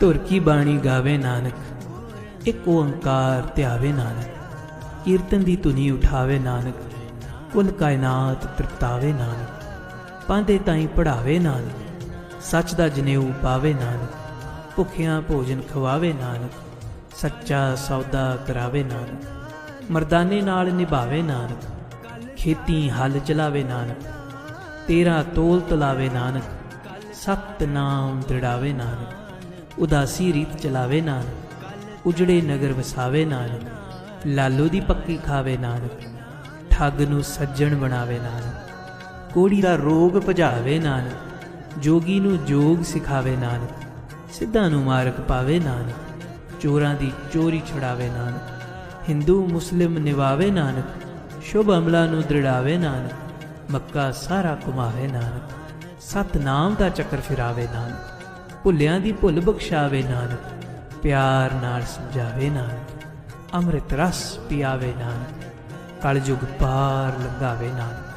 ਧੁਰ ਕੀ ਬਾਣੀ ਗਾਵੇ ਨਾਨਕ, ਇੱਕ ਓੰਕਾਰ ਧਿਆਵੇ ਨਾਨਕ, ਕੀਰਤਨ ਦੀ ਧੁਨੀ ਉਠਾਵੇ ਨਾਨਕ, ਕੁੱਲ ਕਾਇਨਾਤ ਤ੍ਰਿਪਤਾਵੇ ਨਾਨਕ ਪਾਂਦੇ ਤਾਈ ਪੜਾਵੇ ਨਾਨਕ, ਸੱਚ ਦਾ ਜਨੇਊ ਪਾਵੇ ਨਾਨਕ, ਭੁੱਖਿਆਂ ਭੋਜਨ ਖਵਾਵੇ ਨਾਨਕ, ਸੱਚਾ ਸੌਦਾ ਕਰਾਵੇ ਨਾਨਕ, ਮਰਦਾਨੇ ਨਾਲ ਨਿਭਾਵੇ ਨਾਨਕ, ਖੇਤੀ ਹੱਲ ਚਲਾਵੇ ਨਾਨਕ, ਤੇਰਾ ਤੋਲ ਤਲਾਵੇ ਨਾਨਕ ਸਤ ਨਾਮ ਦ੍ਰਿੜਾਵੇ ਨਾਨਕ। ਉਦਾਸੀ ਰੀਤ ਚਲਾਵੇ ਨਾਲ, ਉਜੜੇ ਨਗਰ ਵਸਾਵੇ ਨਾਲ, ਲਾਲੋ ਦੀ ਪੱਕੀ ਖਾਵੇ ਨਾਲ, ਠੱਗ ਨੂੰ ਸੱਜਣ ਬਣਾਵੇ ਨਾਲ, ਕੋੜੀ ਦਾ ਰੋਗ ਭਜਾਵੇ ਨਾਲ, ਜੋਗੀ ਨੂੰ ਜੋਗ ਸਿਖਾਵੇ ਨਾਨਕ ਸਿੱਧਾਂ ਨੂੰ ਮਾਰਗ ਪਾਵੇ ਨਾਲ, ਚੋਰਾਂ ਦੀ ਚੋਰੀ ਛੁਡਾਵੇ ਨਾਲ, ਹਿੰਦੂ ਮੁਸਲਿਮ ਨਿਵਾਵੇ ਨਾਨਕ ਸ਼ੁਭ ਅਮਲਾ ਨੂੰ ਦ੍ਰਿੜਾਵੇ ਨਾਨਕ ਮੱਕਾ ਸਾਰਾ ਘੁਮਾਵੇ ਨਾਨਕ ਸਤਨਾਮ ਦਾ ਚੱਕਰ ਫਿਰਾਵੇ ਨਾਨਕ ਭੁੱਲਿਆਂ ਦੀ ਭੁੱਲ ਬਖਸ਼ਾਵੇ ਨਾਨਕ, ਪਿਆਰ ਨਾਲ ਸਮਝਾਵੇ ਨਾਨਕ, ਅੰਮ੍ਰਿਤ ਰਸ ਪਿਆਵੇ ਨਾਨਕ, ਕਲਯੁਗ ਪਾਰ ਲੰਘਾਵੇ ਨਾਨਕ।